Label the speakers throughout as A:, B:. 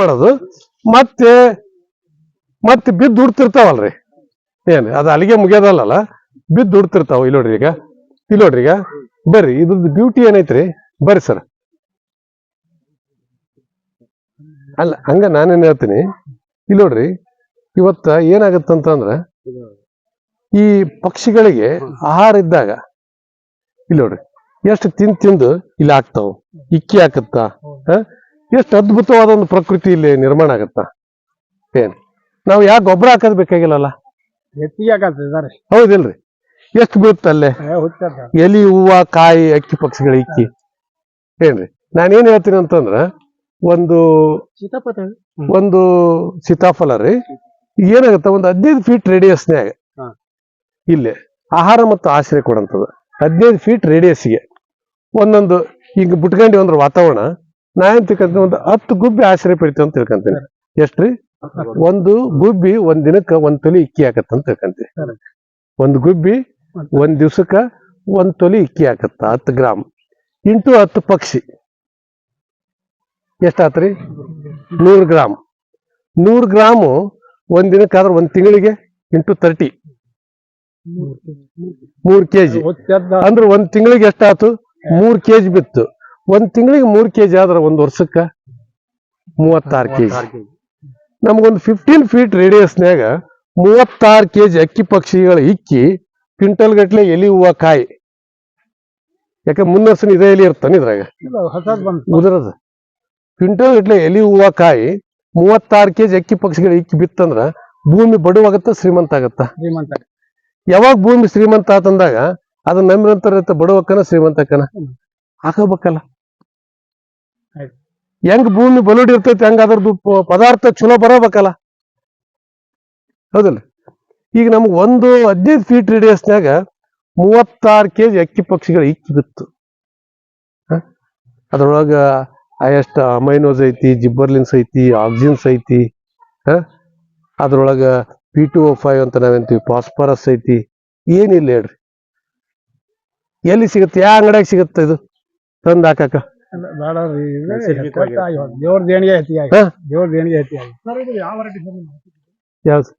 A: ಮಾಡೋದು. ಮತ್ತೆ ಮತ್ತೆ ಬಿದ್ದು ಉಡ್ತಿರ್ತಾವಲ್ರಿ. ಏನ್, ಅದು ಅಲ್ಲಿಗೆ ಮುಗಿಯೋದಲ್ಲ ಬಿದ್ದು ಉಡ್ತಿರ್ತಾವ ಇಲ್ಲಿ ನೋಡ್ರಿ ಈಗ. ಇಲ್ಲಿ ನೋಡ್ರಿ ಈಗ. ಬರ್ರಿ, ಇದ್ರದ್ದು ಬ್ಯೂಟಿ ಏನೈತ್ರಿ? ಬರ್ರಿ ಸರ್ ಅಲ್ಲ, ಹಂಗ ನಾನೇನ್ ಹೇಳ್ತೀನಿ. ಇಲ್ಲಿ ನೋಡ್ರಿ ಇವತ್ತ ಏನಾಗತ್ತಂತಂದ್ರ, ಈ ಪಕ್ಷಿಗಳಿಗೆ ಆಹಾರ ಇದ್ದಾಗ ಇಲ್ಲಿ ನೋಡ್ರಿ ಎಷ್ಟು ತಿಂದು ತಿಂದು ಇಲ್ಲಿ ಹಾಕ್ತಾವ? ಇಕ್ಕಿ ಹಾಕತ್ತ? ಎಷ್ಟು ಅದ್ಭುತವಾದ ಒಂದು ಪ್ರಕೃತಿ ಇಲ್ಲಿ ನಿರ್ಮಾಣ ಆಗತ್ತ? ಏನ್? ನಾವು ಯಾಕೆ ಗೊಬ್ಬರ ಹಾಕೋದ್ ಬೇಕಾಗಿಲ್ಲಲ್ಲ?
B: ಹೆಚ್ಚಿಗೆ
A: ಹೌದಿಲ್ರಿ. ಎಷ್ಟು ಬೀಳುತ್ತೆ ಅಲ್ಲೇ? ಎಲಿ ಹೂವ ಕಾಯಿ ಅಕ್ಕಿ ಪಕ್ಷಿಗಳ ಇಕ್ಕಿ. ಏನ್ರಿ? ನಾನೇನ್ ಹೇಳ್ತೀನಿ ಅಂತಂದ್ರ ಒಂದು ಒಂದು ಸೀತಾಫಲ ರೀ. ಏನಾಗತ್ತ? ಒಂದು ಹದಿನೈದು ಫೀಟ್ ರೇಡಿಯಸ್ನ್ಯಾಗ
B: ನಾಗ
A: ಇಲ್ಲಿ ಆಹಾರ ಮತ್ತು ಆಶ್ರಯ ಕೊಡಂತದ. ಹದಿನೈದು ಫೀಟ್ ರೇಡಿಯಸ್ಗೆ ಒಂದೊಂದು ಈಗ ಬಿಟ್ಕೊಂಡಿ ಒಂದ್ರ ವಾತಾವರಣ. ನಾ ಏನ್ ತಿಳ್ಕೊಂತೀನಿ ಒಂದು ಹತ್ತು ಗುಬ್ಬಿ ಆಶ್ರಯ ಪಡಿತೀವಿ ಅಂತ ತಿಳ್ಕೊಂತೀನಿ. ಎಷ್ಟ್ರಿ? ಒಂದು ಗುಬ್ಬಿ ಒಂದ್ ದಿನಕ್ಕ ಒಂದ್ ತೊಲಿ ಇಕ್ಕಿ ಹಾಕತ್ತ ಅಂತ ತಿಳ್ಕೊಂತೀನಿ. ಒಂದು ಗುಬ್ಬಿ ಒಂದ್ ದಿವ್ಸಕ್ಕ ಒಂದ್ ತೊಲಿ ಇಕ್ಕಿ ಹಾಕತ್ತ, ಹತ್ತು ಗ್ರಾಮ್. ಇಂಟು ಹತ್ತು ಪಕ್ಷಿ. ಎಷ್ಟಾತ್ರಿ? ನೂರು ಗ್ರಾಮ್. ನೂರು ಗ್ರಾಮು ಒಂದ್ ದಿನಕ್ಕಾದ್ರೆ ಒಂದ್ ತಿಂಗಳಿಗೆ ಇಂಟು ತರ್ಟಿ. ಮೂರ್ ಕೆಜಿ. ಅಂದ್ರೆ ಒಂದ್ ತಿಂಗಳಿಗೆ ಎಷ್ಟಾತು ಮೂರ್ ಕೆಜಿ ಬಿತ್ತು. ಒಂದ್ ತಿಂಗಳಿಗೆ ಮೂರ್ ಕೆಜಿ ಆದ್ರ ಒಂದ್ ವರ್ಷಕ್ಕ ಮೂವತ್ತಾರು ಕೆಜಿ. ನಮ್ಗೊಂದು ಫಿಫ್ಟೀನ್ ಫೀಟ್ ರೇಡಿಯಸ್ನ್ಯಾಗ ಮೂವತ್ತಾರು ಕೆಜಿ ಅಕ್ಕಿ ಪಕ್ಷಿಗಳ ಇಕ್ಕಿ ಕ್ವಿಂಟಲ್ ಗಟ್ಲೆ ಎಲಿ ಹೂವ ಕಾಯಿ. ಯಾಕೆ ಮುನ್ನರ್ಸನ ಇದೇ ಎಲಿ ಇರ್ತಾನೆ ಇದ್ರಾಗ. ಉದುರದ. ಕ್ವಿಂಟಲ್ ಗಟ್ಲೆ ಎಲಿ ಹೂವ ಕಾಯಿ ಮೂವತ್ತಾರು ಕೆಜಿ ಅಕ್ಕಿ ಪಕ್ಷಿಗಳ ಇಕ್ಕಿ ಬಿತ್ತಂದ್ರ ಭೂಮಿ ಬಡವಾಗತ್ತ ಶ್ರೀಮಂತ ಆಗತ್ತ.
B: ಶ್ರೀಮಂತ
A: ಯಾವಾಗ ಭೂಮಿ ಶ್ರೀಮಂತ ಆತಂದಾಗ ಅದನ್ನ ನಂಬಿರಂತರ ಬಡವಕ್ಕನ ಶ್ರೀಮಂತಕ್ಕನ ಹಾಕಬೇಕಲ್ಲ. ಹೆಂಗ್ ಭೂಮಿ ಬಲೂಡಿ ಇರ್ತೈತಿ, ಹಂಗ ಅದ್ರದ್ದು ಪದಾರ್ಥ ಚಲೋ ಬರಬೇಕಲ್ಲ? ಹೌದಲ್ಲ? ಈಗ ನಮ್ಗೆ ಒಂದು ಹದಿನೈದು ಫೀಟ್ ರೇಡಿಯಸ್ನಾಗ ಮೂವತ್ತಾರು ಕೆ ಜಿ ಅಕ್ಕಿ ಪಕ್ಷಿಗಳು ಇಕ್ಕಿ ಬಿತ್ತು? ಅದ್ರೊಳಗ ಎಷ್ಟು ಅಮೈನೋಸ್ ಐತಿ ಜಿಬ್ಬರ್ಲಿನ್ಸ್ ಐತಿ ಆಕ್ಸಿನ್ಸ್ ಐತಿ, ಹ? ಅದ್ರೊಳಗ ಪಿ ಟು ಓ ಫೈವ್ ಅಂತ ನಾವೇಂತೀವಿ ಫಾಸ್ಫರಸ್ ಐತಿ, ಏನಿಲ್ಲ ಹೇಳ್ರಿ. ಎಲ್ಲಿ ಸಿಗುತ್ತೆ? ಯಾವ ಅಂಗಡಿಯಾಗ ಸಿಗುತ್ತೆ ಇದು? ತಂದು ಹಾಕಾಕ
B: ಬೇಡ ರೀ ದೇವ್ರ ದೇಣಿಗೆ ಹೆಚ್ಚಿಗೆ ಆಗಿ
A: ಹಾ?
B: ದೇವ್ರ ದೇಣಿಗೆ ಹೆಚ್ಚಿಗೆ ಆಗಿ ಯಾವ
A: ಯಾವ್ದು?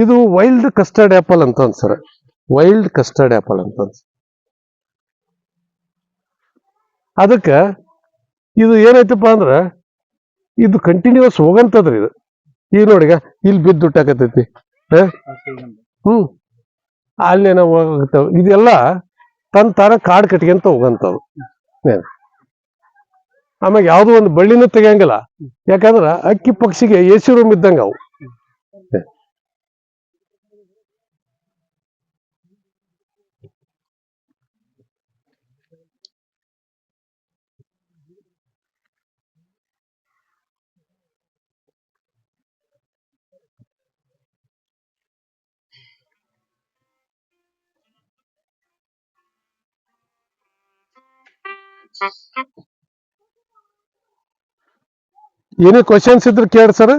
A: ಇದು ವೈಲ್ಡ್ ಕಸ್ಟರ್ಡ್ ಆಪಲ್ ಅಂತ ಅನ್ಸರ ವೈಲ್ಡ್ ಕಸ್ಟರ್ಡ್ ಆಪಲ್ ಅಂತ ಅನ್ಸ ಅದಕ್ಕ ಇದು ಏನೈತಪ್ಪ ಅಂದ್ರೆ ಇದು ಕಂಟಿನ್ಯೂಸ್ ಹೋಗಂತದ್ರಿ ಇದು. ಈಗ ನೋಡಿಗ ಇಲ್ಲಿ ಬಿದ್ದು ದುಟ್ಟಾಕತೈತಿ ಹ್ಮ್. ಅಲ್ಲೇನೋ ಹೋಗ್ತಾವ ಇದೆಲ್ಲ ತನ್ನ ತಾನ ಕಾಡ್ ಕಟ್ಕೊಂತ ಹೋಗಂತವು. ಏನ್? ಆಮ್ಯಾಗ ಯಾವ್ದೋ ಒಂದು ಬಳ್ಳಿನೂ ತೆಗಿಯಂಗಿಲ್ಲ. ಯಾಕಂದ್ರ ಅಕ್ಕಿ ಪಕ್ಷಿಗೆ ಎ ಸಿ ರೂಮ್ ಇದ್ದಂಗ ಅವು. ಏನೇ ಕ್ವಶನ್ಸ್ ಇದ್ರೆ ಕೇಳಿ ಸರ್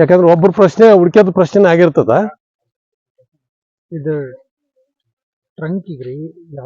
A: ಯಾಕಂದ್ರೆ ಒಬ್ಬರ ಪ್ರಶ್ನೆ ಹುಡುಕಿದ ಪ್ರಶ್ನೆ ಆಗಿರ್ತದ.
B: ಇದು ಟ್ರಂಕಿಗ್ರಿ ಯಾವ